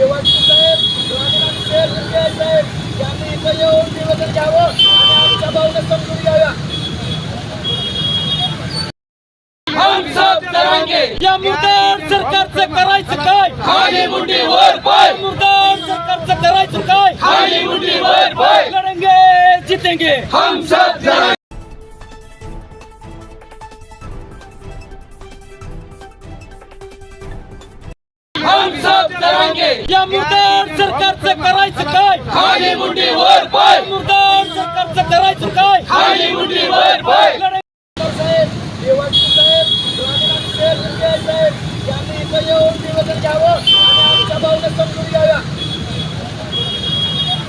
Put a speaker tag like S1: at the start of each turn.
S1: देवाजी साहेब साहेब साहेब यांनी इथं येऊन निवेदन घ्यावं आणि आमच्या भावना समजून घ्याव्या. या मुद्द्यावर सरकारचं करायचं काय? खाली मुठी वर पाय मुद्द्यावर सरकारचं करायचं काय? खाली मुठी वर पाय. लढेंगे जितेंगे. हम सब या मुर्दार सरकारचं करायचं काय? खाली मुंडी वर पाय मुर्दार सरकारचं करायचं काय? खाली मुंडी वर पाय. साहेब देवाची साहेब स्वामीनाथ साहेब मुंडे साहेब यांनी इथं येऊन निवेदन घ्यावं आणि आमच्या भाऊने समजून घ्यावे